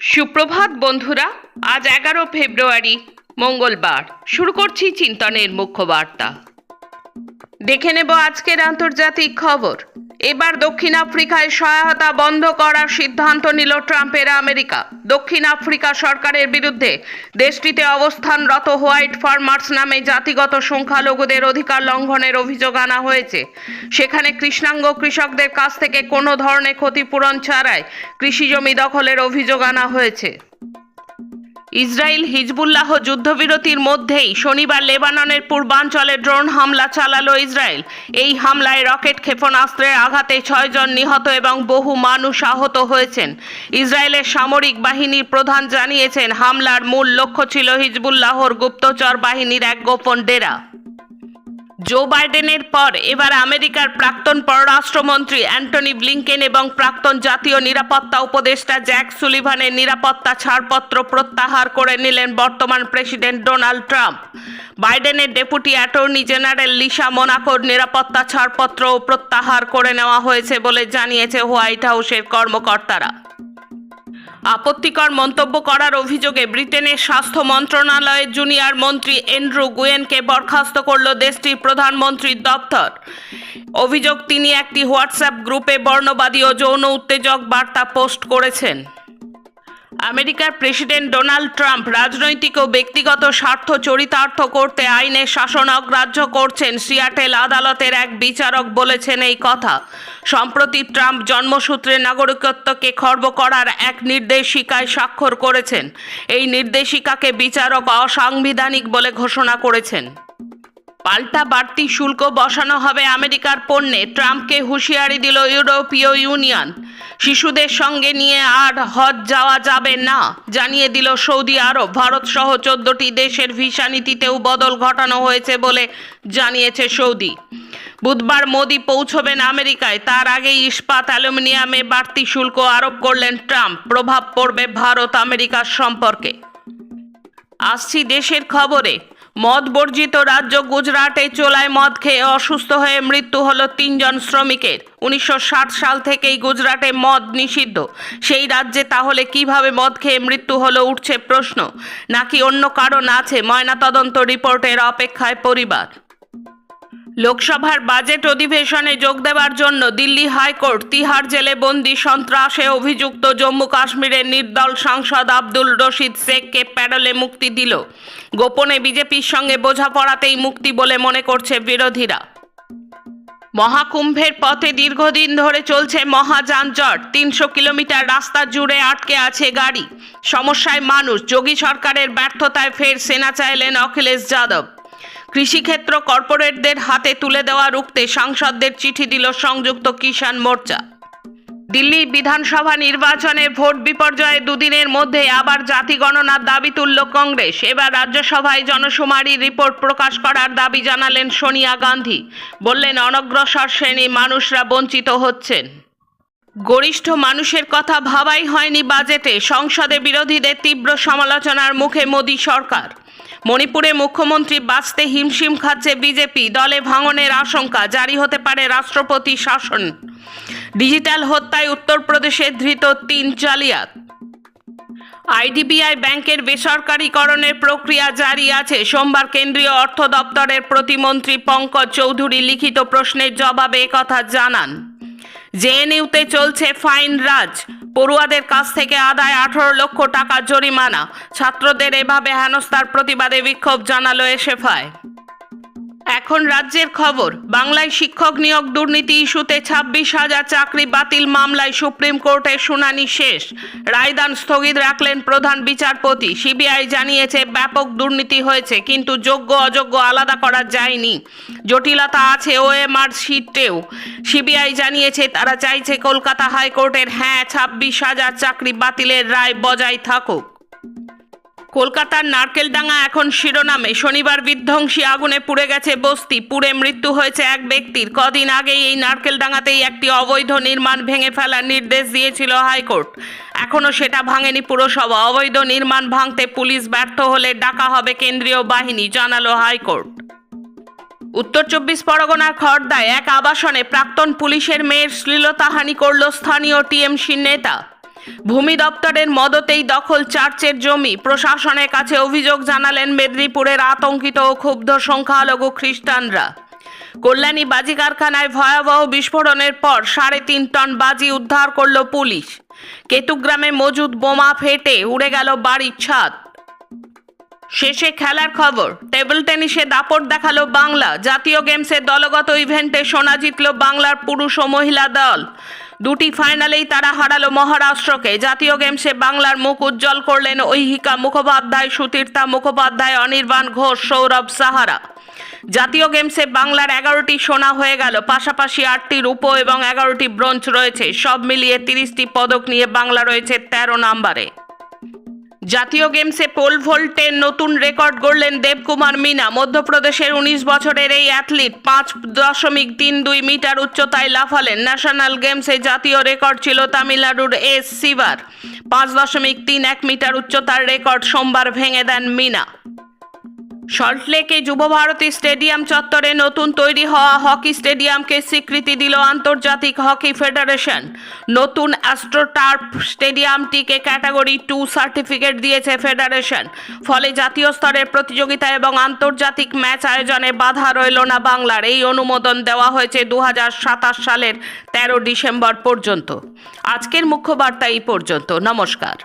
সুপ্রভাত বন্ধুরা, আজ এগারো ফেব্রুয়ারি, মঙ্গলবার। শুরু করছি চিন্তনের মুখ্য বার্তা। দেখে নেব আজকের আন্তর্জাতিক খবর। এবার দক্ষিণ আফ্রিকায় সহায়তা বন্ধ করার সিদ্ধান্ত নিল ট্রাম্পের আমেরিকা। দক্ষিণ আফ্রিকা সরকারের বিরুদ্ধে দেশটিতে অবস্থানরত হোয়াইট ফার্মার্স নামে জাতিগত সংখ্যালঘুদের অধিকার লঙ্ঘনের অভিযোগ আনা হয়েছে। সেখানে কৃষ্ণাঙ্গ কৃষকদের কাছ থেকে কোনো ধরনের ক্ষতিপূরণ ছাড়াই কৃষি জমি দখলের অভিযোগ আনা হয়েছে। ইসরায়েল হিজবুল্লাহ যুদ্ধবিরতির মধ্যেই শনিবার লেবাননের পূর্বাঞ্চলে ড্রোন হামলা চালালো ইসরায়েল এই হামলায় রকেট ক্ষেপণাস্ত্রের আঘাতে ছয়জন নিহত এবং বহু মানুষ আহত হয়েছেন। ইসরায়েলের সামরিক বাহিনীর প্রধান জানিয়েছেন, হামলার মূল লক্ষ্য ছিল হিজবুল্লাহর গুপ্তচর বাহিনীর এক গোপন ডেরা। জো বাইডেনের পর এবার আমেরিকার প্রাক্তন পররাষ্ট্রমন্ত্রী অ্যান্টনি ব্লিংকেন এবং প্রাক্তন জাতীয় নিরাপত্তা উপদেষ্টা জ্যাক সুলিভানের নিরাপত্তা ছাড়পত্র প্রত্যাহার করে নিলেন বর্তমান প্রেসিডেন্ট ডোনাল্ড ট্রাম্প। বাইডেনের ডেপুটি অ্যাটর্নি জেনারেল লিসা মোনাকোর নিরাপত্তা ছাড়পত্রও প্রত্যাহার করে নেওয়া হয়েছে বলে জানিয়েছে হোয়াইট হাউসের কর্মকর্তারা। আপত্তিকর মন্তব্য করার অভিযোগে ব্রিটেনের স্বাস্থ্য মন্ত্রণালয়ের জুনিয়র মন্ত্রী এন্ড্রু গুয়েনকে বরখাস্ত করল দেশটির প্রধানমন্ত্রীর দপ্তর। অভিযোগ, তিনি একটি হোয়াটসঅ্যাপ গ্রুপে বর্ণবাদী ও যৌন উত্তেজক বার্তা পোস্ট করেছেন। আমেরিকার প্রেসিডেন্ট ডোনাল্ড ট্রাম্প রাজনৈতিক ও ব্যক্তিগত স্বার্থ চরিতার্থ করতে আইনের শাসন অগ্রাহ্য করছেন সিয়াটেল আদালতের এক বিচারক বলেছেন এই কথা। সম্প্রতি ট্রাম্প জন্মসূত্রে নাগরিকত্বকে খর্ব করার এক নির্দেশিকায় স্বাক্ষর করেছেন। এই নির্দেশিকাকে বিচারক অসাংবিধানিক বলে ঘোষণা করেছেন। পাল্টা বাড়তি শুল্ক বসানো হবে আমেরিকার পণ্যে। ট্রাম্পকে হুঁশিয়ারি দিল ইউরোপীয় ইউনিয়ন। শিশুদের সঙ্গে নিয়ে আর হজ যাওয়া যাবে না, জানিয়ে দিল সৌদি আরব। ভারত সহ চোদ্দটি দেশের ভিসা নীতিতেও বদল ঘটানো হয়েছে বলে জানিয়েছে সৌদি। বুধবার মোদি পৌঁছবেন আমেরিকায়। তার আগেই ইস্পাত অ্যালুমিনিয়ামে বাড়তি শুল্ক আরোপ করলেন ট্রাম্প। প্রভাব পড়বে ভারত আমেরিকার সম্পর্কে। আসছি দেশের খবরে। মদ বর্জিত রাজ্য গুজরাটে চোলায় মদ খেয়ে অসুস্থ হয়ে মৃত্যু হলো তিনজন শ্রমিকের। উনিশশো ষাট সাল থেকেই গুজরাটে মদ নিষিদ্ধ। সেই রাজ্যে তাহলে কীভাবে মদ খেয়ে মৃত্যু হলো উঠছে প্রশ্ন। নাকি অন্য কারণ আছে? ময়নাতদন্ত রিপোর্টের অপেক্ষায় পরিবার। লোকসভার বাজেট অধিবেশনে যোগ দেওয়ার জন্য দিল্লি হাইকোর্ট তিহার জেলে বন্দি সন্ত্রাসে অভিযুক্ত জম্মু কাশ্মীরের নির্দল সাংসদ আব্দুল রশিদ শেখকে প্যারোলে মুক্তি দিল। গোপনে বিজেপির সঙ্গে বোঝাপড়াতেই মুক্তি বলে মনে করছে বিরোধীরা। মহাকুম্ভের পথে দীর্ঘদিন ধরে চলছে মহাযানজট তিনশো কিলোমিটার রাস্তা জুড়ে আটকে আছে গাড়ি। সমস্যায় মানুষ। যোগী সরকারের ব্যর্থতায় ফের সেনা চাইলেন অখিলেশ যাদব। কৃষিক্ষেত্র কর্পোরেটদের হাতে তুলে দেওয়া রুখতে সাংসদদের চিঠি দিল সংযুক্ত কিষাণ মোর্চা। দিল্লি বিধানসভা নির্বাচনে ভোট বিপর্যয়ে দুদিনের মধ্যে আবার জাতি গণনার দাবি তুলল কংগ্রেস। এবার রাজ্যসভায় জনশুমারির রিপোর্ট প্রকাশ করার দাবি জানালেন সোনিয়া গান্ধী। বললেন, অনগ্রসর শ্রেণি মানুষরা বঞ্চিত হচ্ছেন। গরিষ্ঠ মানুষের কথা ভাবাই হয়নি বাজেটে। সংসদে বিরোধীদের তীব্র সমালোচনার মুখে মোদী সরকার। মণিপুরে মুখ্যমন্ত্রী বাঁচতে হিমশিম খাচ্ছে বিজেপি। দলে ভাঙনের আশঙ্কা, জারি হতে পারে রাষ্ট্রপতি শাসন। ডিজিটাল হত্যায় উত্তরপ্রদেশে ধৃত তিন জালিয়াত। আইডিবিআই ব্যাংকের বেসরকারীকরণের প্রক্রিয়া জারি আছে। সোমবার কেন্দ্রীয় অর্থ দপ্তরের প্রতিমন্ত্রী পঙ্কজ চৌধুরী লিখিত প্রশ্নের জবাবে কথা জানান। জেএনইউতে চলছে ফাইন রাজ। পড়ুয়াদের কাছ থেকে আদায় আঠারো লক্ষ টাকা জরিমানা। ছাত্রদের এভাবে হেনস্থার প্রতিবাদে বিক্ষোভ জানালো এসএফআই। এখন রাজ্যের খবর, বাংলায় শিক্ষক নিয়োগ দুর্নীতি ইস্যুতে ছাব্বিশ হাজার চাকরি বাতিল মামলায় সুপ্রিম কোর্টের শুনানি শেষ। রায়দান স্থগিত রাখলেন প্রধান বিচারপতি। সিবিআই জানিয়েছে ব্যাপক দুর্নীতি হয়েছে, কিন্তু যোগ্য অযোগ্য আলাদা করা যায়নি। জটিলতা আছে ওএমআর শিটেও সিবিআই জানিয়েছে তারা চাইছে কলকাতা হাইকোর্টের হ্যাঁ ছাব্বিশ হাজার চাকরি বাতিলের রায় বজায় থাকুক। কলকাতার নারকেলডাঙ্গা এখন শিরোনামে। শনিবার বিধ্বংসী আগুনে পুড়ে গেছে বস্তি। পুড়ে মৃত্যু হয়েছে এক ব্যক্তির। কদিন আগেই এই নারকেলডাঙ্গাতেই একটি অবৈধ নির্মাণ ভেঙে ফেলার নির্দেশ দিয়েছিল হাইকোর্ট। এখনও সেটা ভাঙেনি পুরসভা। অবৈধ নির্মাণ ভাঙতে পুলিশ ব্যর্থ হলে ডাকা হবে কেন্দ্রীয় বাহিনী, জানালো হাইকোর্ট। উত্তর চব্বিশ পরগনার খড়দায় এক আবাসনে প্রাক্তন পুলিশের মেয়ের শ্লীলতাহানি করল স্থানীয় টিএমসি নেতা। ভূমি দপ্তরের মদতেই দখল চার্চের জমি। প্রশাসনের কাছে অভিযোগ জানালেন মেদিনীপুরের আতঙ্কিত ও ক্ষুব্ধ সংখ্যালঘু খ্রিস্টানরা। কল্যাণী বাজি কারখানায় ভয়াবহ বিস্ফোরণের পর সাড়ে তিন টন বাজি উদ্ধার করল পুলিশ। কেতুগ্রামে মজুদ বোমা ফেটে উড়ে গেল বাড়ির ছাদ। শেষে খেলার খবর, টেবিল টেনিসে দাপট দেখাল বাংলা। জাতীয় গেমসের দলগত ইভেন্টে সোনা জিতল বাংলার পুরুষ ও মহিলা দল। দুটি ফাইনালেই তারা হারালো মহারাষ্ট্রকে। জাতীয় গেমসে বাংলার মুখ উজ্জ্বল করলেন ঐহিকা মুখোপাধ্যায়, সুতীর্থা মুখোপাধ্যায়, অনির্বাণ ঘোষ, সৌরভ সাহারা। জাতীয় গেমসে বাংলার এগারোটি সোনা হয়ে গেল। পাশাপাশি আটটি রূপো এবং এগারোটি ব্রোঞ্জ রয়েছে। সব মিলিয়ে তিরিশটি পদক নিয়ে বাংলা রয়েছে তেরো নম্বরে। জাতীয় গেমসে পোল ভোল্টের নতুন রেকর্ড গড়লেন দেবকুমার মিনা। মধ্যপ্রদেশের উনিশ বছরের এই অ্যাথলিট পাঁচ দশমিক তিন দুই মিটার উচ্চতায় লাফালেন। ন্যাশনাল গেমসে জাতীয় রেকর্ড ছিল তামিলনাড়ুর এস সিভার পাঁচ দশমিক তিন এক মিটার উচ্চতার রেকর্ড সোমবার ভেঙে দেন মিনা। সল্টলেকে যুবভারতী স্টেডিয়াম চত্বরে নতুন তৈরি হওয়া হকি স্টেডিয়ামকে স্বীকৃতি দিল আন্তর্জাতিক হকি ফেডারেশন। নতুন অ্যাস্ট্রোটার্ফ স্টেডিয়ামটিকে ক্যাটাগরি টু সার্টিফিকেট দিয়েছে ফেডারেশন। ফলে জাতীয় স্তরের প্রতিযোগিতা এবং আন্তর্জাতিক ম্যাচ আয়োজনে বাধা রইল না বাংলার। এই অনুমোদন দেওয়া হয়েছে দু হাজার সাতাশ সালের তেরো ডিসেম্বর পর্যন্ত। আজকের মুখ্য বার্তা এই পর্যন্ত। নমস্কার।